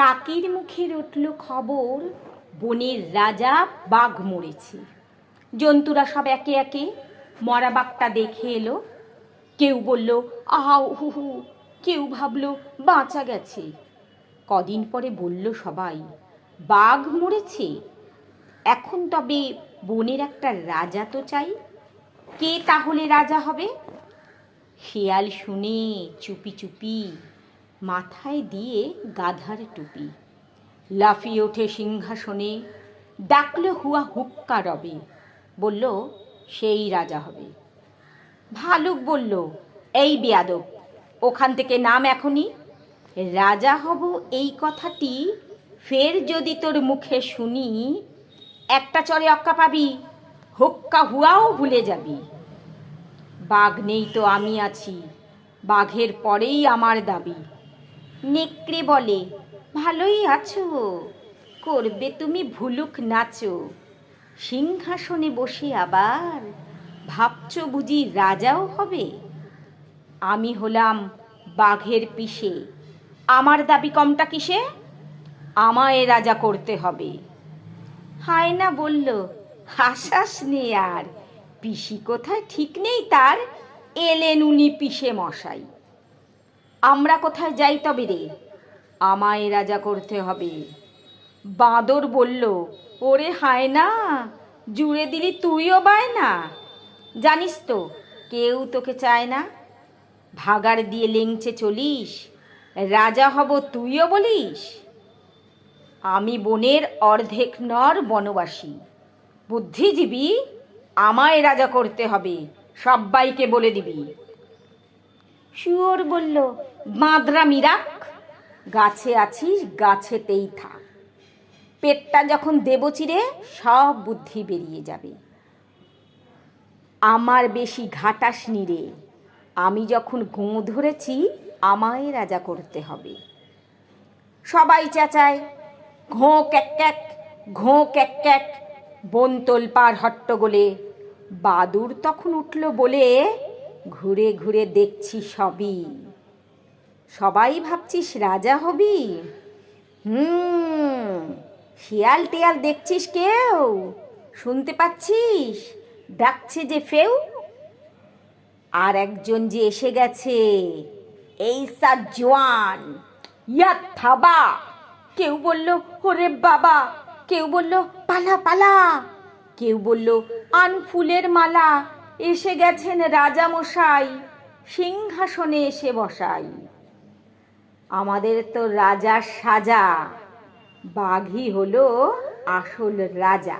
কাকির মুখে রটল খবর, বনের রাজা বাঘ মরেছে। জন্তুরা সব একে একে মরা বাঘটা দেখে এলো। কেউ বলল, আহা হু হু কেউ ভাবল, বাঁচা গেছে। কদিন পরে বলল সবাই, বাঘ মরেছে? এখন তবে বনের একটা রাজা তো চাই। কে তাহলে রাজা হবে? শিয়াল শুনে চুপি চুপি মাথায় দিয়ে গাধার টুপি। লাফিয়ে ওঠে সিংহাসনে, ডাকলো হুয়া হুক্কা রবে। বলল, সেই রাজা হবে। ভালুক বলল, এই বেয়াদব, ওখান থেকে নাম এখনই। রাজা হব এই কথাটি ফের যদি তোর মুখে শুনি, একটা চরে অক্কা পাবি, হুক্কা হুয়াও ভুলে যাবি। বাঘ নেই তো আমি আছি, বাঘের পরেই আমার দাবি। নেকড়ে বলে, ভালোই আছো। করবে তুমি ভুলুক নাচো। সিংহাসনে বসে আবার ভাবছ বুঝি রাজাও হবে? আমি হলাম বাঘের পিসে। আমার দাবি কমটা কিসে? আমায় রাজা করতে হবে। হায় না বলল হাসাস নে আর। পিসি কোথায়? ঠিক নেই তার। এলেন উনি পিসে মশাই। আমরা কোথায় যাই তবে রে? আমায় রাজা করতে হবে। বাঁদর বলল, ওরে হায় না, জুড়ে দিলি তুইও বায় না। জানিস তো, কেউ তোকে চায় না। ভাগার দিয়ে লেংচে চলিস, রাজা হব তুইও বলিস। আমি বনের অর্ধেক নর বনবাসী। বুদ্ধিজীবী, আমায় রাজা করতে হবে, সব্বাইকে বলে দিবি। শুয়োর বলল বাঁদরা মিরাক, গাছে আছিস, গাছেতেই থাক। পেটটা যখন দেব চিরে, সব বুদ্ধি বেরিয়ে যাবে। আমার বেশি ঘাটাস নিরে আমি যখন গোঁ ধরেছি, আমায় রাজা করতে হবে। সবাই চেঁচায়, ঘোঁ ক্যাক ক্যাক, ঘোঁ ক্যাক ক্যাক বন তোলপার হট্টগোলে। বাদুর তখন উঠল বলে ঘুরে ঘুরে দেখছি সবই। সবাই ভাবছিস রাজা হবি? হুম, শিয়াল টিয়াল দেখছিস কেউ? শুনতে পাচ্ছিস? ডাকছে যে ফেউ। আর একজন যে এসে গেছে, এই সার জোয়ান। ইয়া থাবা। কেউ বলল, ওরে বাবা। কেউ বলল, পালা পালা। কেউ বলল, আন ফুলের মালা। এসে গেছেন রাজামশাই সিংহাসনে এসে বসাই। আমাদের তো রাজা সাজা বাঘই হলো আসল রাজা।